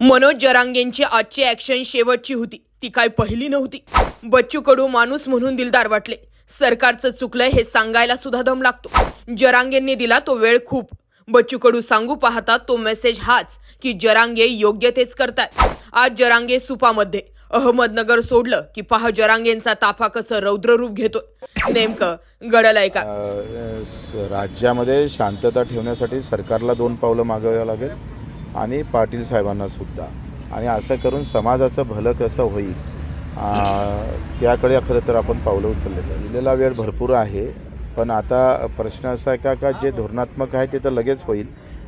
मनोज जरांगेंची आजची ॲक्शन शेवटची होती. ती काय पहिली नव्हती. बच्चू कडू माणूस म्हणून दिलदार वाटले. सरकारचं चुकलंय हे सांगायला सुद्धा दम लागतो. जरांगेंनी दिला तो वेळ खूप. बच्चू कडू सांगू पाहता तो मेसेज हाच की जरांगे योग्य तेच करतात आज जरांगे सुपामध्ये. अहमदनगर सोडलं की पहा जरांगेंचा ताफा कसं रौद्ररूप घेतोय. नेमकं घडलंय का? राज्यामध्ये शांतता ठेवण्यासाठी सरकारला दोन पावलं मागावं लागेल. आणि पाटील साहेबांना सुद्धा. आणि असं करून समाजाचं भलं कसं होईल त्याकडे खरं तर आपण पावलं उचललेलं दिलेला वेळ भरपूर आहे पण आता प्रश्न असा आहे का का जे धोरणात्मक आहे ते तर लगेच होईल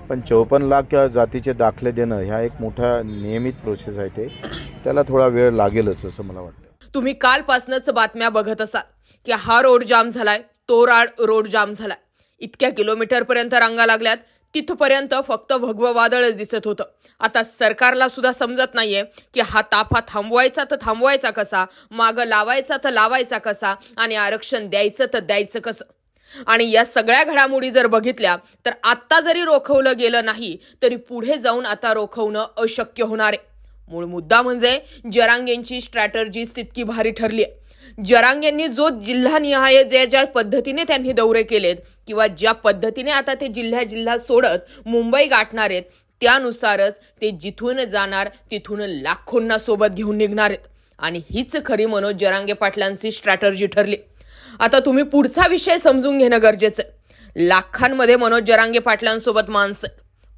पण चौपन्न लाख जातीचे दाखले देणं ह्या एक मोठा नियमित प्रोसेस आहे ते. त्याला थोडा वेळ लागेलच असं मला वाटतं. तुम्ही कालपासूनच बातम्या बघत असाल की हा रोड जाम झालाय तो राड रोड जाम झालाय. इतक्या किलोमीटर पर्यंत रांगा लागल्यात तिथपर्यंत फक्त भगवं वादळच दिसत होतं. आता सरकारला सुद्धा समजत नाहीये की हा ताफा थांबवायचा तर थांबवायचा कसा मागं लावायचा तर लावायचा कसा आणि आरक्षण द्यायचं तर द्यायचं कसं? आणि या सगळ्या घडामोडी जर बघितल्या तर आत्ता जरी रोखवलं गेलं नाही तरी पुढे जाऊन आता रोखवणं अशक्य होणार आहे. मूळ मुद्दा म्हणजे जरांगेंची स्ट्रॅटर्जीज तितकी भारी ठरली आहे जरांगेंनी जो जिल्हानिहाय जे ज्या पद्धतीने त्यांनी दौरे केलेत किंवा ज्या पद्धतीने आता ते जिल्ह्या जिल्हा सोडत मुंबई गाठणार आहेत त्यानुसारच ते जिथून जाणार तिथून लाखोंना सोबत घेऊन निघणार आहेत. आणि हीच खरी मनोज जरांगे पाटलांची स्ट्रॅटर्जी ठरली. आता तुम्ही पुढचा विषय समजून घेणं गरजेचं आहे. लाखांमध्ये मनोज जरांगे पाटलांसोबत माणसं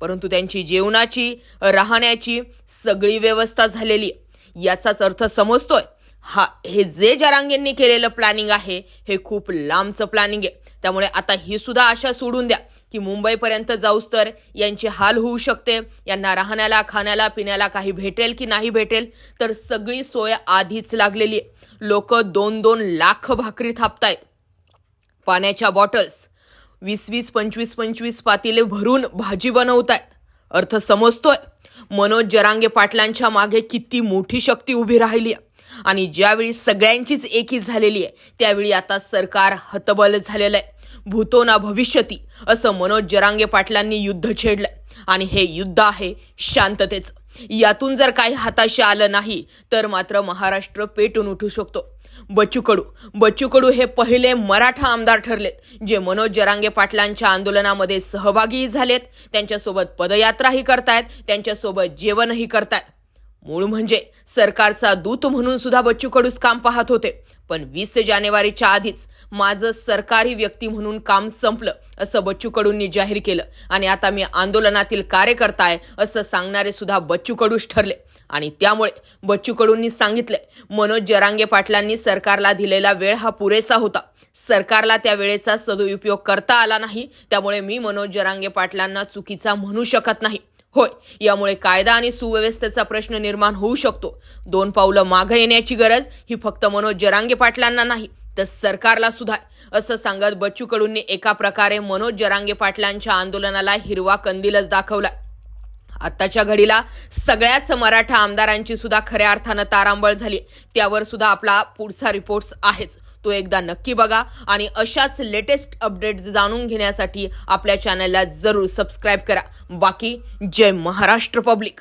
परंतु त्यांची जेवणाची राहण्याची सगळी व्यवस्था झालेली आहे. याचाच अर्थ समजतोय. हा हे जे जरांगेंनी केलेलं प्लॅनिंग आहे हे खूप लांबचं प्लॅनिंग आहे. त्यामुळे आता ही सुद्धा आशा सोडून द्या की मुंबईपर्यंत जाऊस तर यांची हाल होऊ शकते. यांना राहण्याला खाण्याला पिण्याला काही भेटेल की नाही भेटेल तर सगळी सोय आधीच लागलेली आहे. लोक दोन दोन लाख भाकरी थापतायत. पाण्याच्या बॉटल्स वीस वीस पंचवीस पंचवीस पातीले भरून भाजी बनवतायत. अर्थ समजतोय. मनोज जरांगे पाटलांच्या मागे किती मोठी शक्ती उभी राहिली आहे. आणि ज्यावेळी सगळ्यांचीच एकी झालेली आहे त्यावेळी आता सरकार हतबल झालेलं आहे. भूतो ना भविष्यती असं मनोज जरांगे पाटलांनी युद्ध छेडलंय. आणि हे युद्ध आहे शांततेचं. यातून जर काही हाताशी आलं नाही तर मात्र महाराष्ट्र पेटून उठू शकतो. बच्चू कडू बच्चू कडू हे पहिले मराठा आमदार ठरलेत जे मनोज जरांगे पाटलांच्या आंदोलनामध्ये सहभागीही झालेत. त्यांच्यासोबत पदयात्राही करतायत त्यांच्यासोबत जेवणही करतायत. मूळ म्हणजे सरकारचा दूत म्हणून सुद्धा बच्चू कडूस काम पाहत होते. पण वीस जानेवारीच्या आधीच माझं सरकारी व्यक्ती म्हणून काम संपलं असं बच्चू कडूंनी जाहीर केलं. आणि आता मी आंदोलनातील कार्यकर्ता आहे असं सांगणारे सुद्धा बच्चू कडूस ठरले. आणि त्यामुळे बच्चू कडूंनी सांगितले मनोज जरांगे पाटलांनी सरकारला दिलेला वेळ हा पुरेसा होता. सरकारला त्या वेळेचा सदुपयोग करता आला नाही त्यामुळे मी मनोज जरांगे पाटलांना चुकीचा म्हणू शकत नाही. होय यामुळे कायदा आणि सुव्यवस्थेचा प्रश्न निर्माण होऊ शकतो. दोन पावलं मागं येण्याची गरज ही फक्त मनोज जरांगे पाटलांना नाही तर सरकारला सुद्धा असं सांगत बच्चू कडूंनी एका प्रकारे मनोज जरांगे पाटलांच्या आंदोलनाला हिरवा कंदीलच दाखवला आत्ताच्या घडीला सगळ्याच मराठा आमदारांची सुद्धा खऱ्या अर्थानं तारांबळ झाली त्यावर सुद्धा आपला पुढचा रिपोर्ट आहेच. तो एकदा नक्की बघा आणि अशाच लेटेस्ट अपडेट्स जाणून घेण्यासाठी आपल्या चॅनलला जरूर सबस्क्राईब करा. बाकी जय महाराष्ट्र पब्लिक